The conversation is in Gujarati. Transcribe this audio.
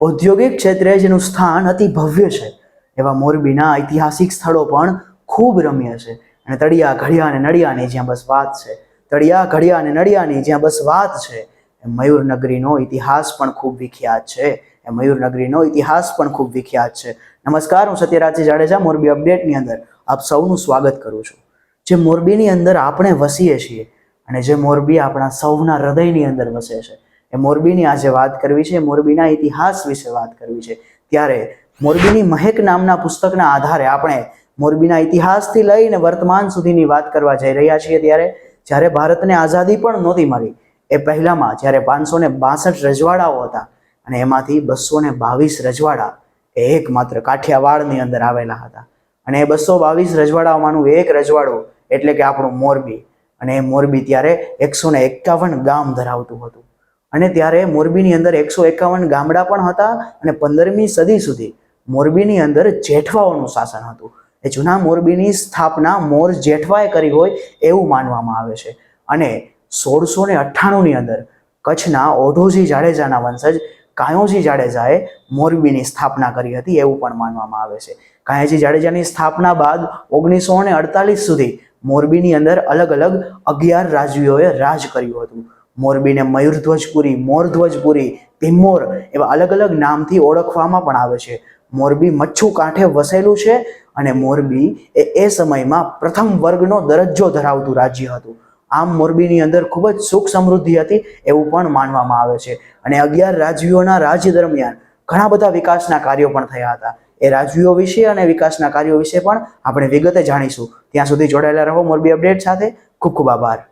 ઔદ્યોગિક ક્ષેત્રે જેનું સ્થાન અતિ ભવ્ય છે, એવા મોરબીના ઐતિહાસિક સ્થળો પણ ખૂબ રમ્ય છે. અને તળિયા, ઘડિયા અને નડિયાની જ્યાં બસ વાત છે, તળિયા, ઘડિયા અને નડિયાની જ્યાં બસ વાત છે મયુરનગરીનો ઇતિહાસ પણ ખૂબ વિખ્યાત છે. એ મયુરનગરીનો ઇતિહાસ પણ ખૂબ વિખ્યાત છે. નમસ્કાર, હું સત્યરાજજી જાડેજા, મોરબી અપડેટની અંદર આપ સૌનું સ્વાગત કરું છું. જે મોરબીની અંદર આપણે વસીએ છીએ અને જે મોરબી આપણા સૌના હૃદયની અંદર વસે છે. મોરબીની આજે વાત કરવી છે મોરબીના ઇતિહાસ વિશે વાત કરવી છે. ત્યારે મોરબીની મહેક નામના પુસ્તકના આધારે આપણે મોરબીના ઇતિહાસથી લઈને વર્તમાન સુધીની વાત કરવા જઈ રહ્યા છીએ ત્યારે, જ્યારે ભારતને આઝાદી પણ નહોતી મળી, એ પહેલામાં જ્યારે પાંચસો ને બાસઠ રજવાડાઓ હતા અને એમાંથી બસો ને બાવીસ રજવાડા એ એકમાત્ર કાઠિયાવાડની અંદર આવેલા હતા. અને એ બસો બાવીસ રજવાડાઓમાંનું એક રજવાડું એટલે કે આપણું મોરબી. અને એ મોરબી ત્યારે એકસો ને એકાવન ગામ ધરાવતું હતું. અને ત્યારે મોરબીની અંદર એકસો એકાવન ગામડા પણ હતા અને પંદરમી સદી સુધી મોરબીની અંદર જેઠવાઓનું શાસન હતું. એ જૂના મોરબીની સ્થાપના મોર જેઠવાએ કરી હોય એવું માનવામાં આવે છે. અને સોળસો ને અઠ્ઠાણુંની અંદર કચ્છના ઓઢોજી જાડેજાના વંશજ કાયોજી જાડેજાએ મોરબીની સ્થાપના કરી હતી એવું પણ માનવામાં આવે છે. કાયાજી જાડેજાની સ્થાપના બાદ ઓગણીસો ને અડતાલીસ સુધી મોરબીની અંદર અલગ અલગ અગિયાર રાજવીઓએ રાજ કર્યું હતું. મોરબીને મયુરધ્વજપુરી, મોરધ્વજપુરી ભીમોર એવા અલગ અલગ નામથી ઓળખવામાં પણ આવે છે. મોરબી મચ્છુ કાંઠે વસેલું છે અને મોરબી એ એ સમયમાં પ્રથમ વર્ગનો દરજ્જો ધરાવતું રાજ્ય હતું. આમ મોરબીની અંદર ખૂબ જ સુખ સમૃદ્ધિ હતી એવું પણ માનવામાં આવે છે. અને અગિયાર રાજવીઓના રાજ્ય દરમિયાન ઘણા બધા વિકાસના કાર્યો પણ થયા હતા. એ રાજવીઓ વિશે અને વિકાસના કાર્યો વિશે પણ આપણે વિગતે જાણીશું. ત્યાં સુધી જોડાયેલા રહો મોરબી અપડેટ સાથે. ખૂબ ખૂબ આભાર.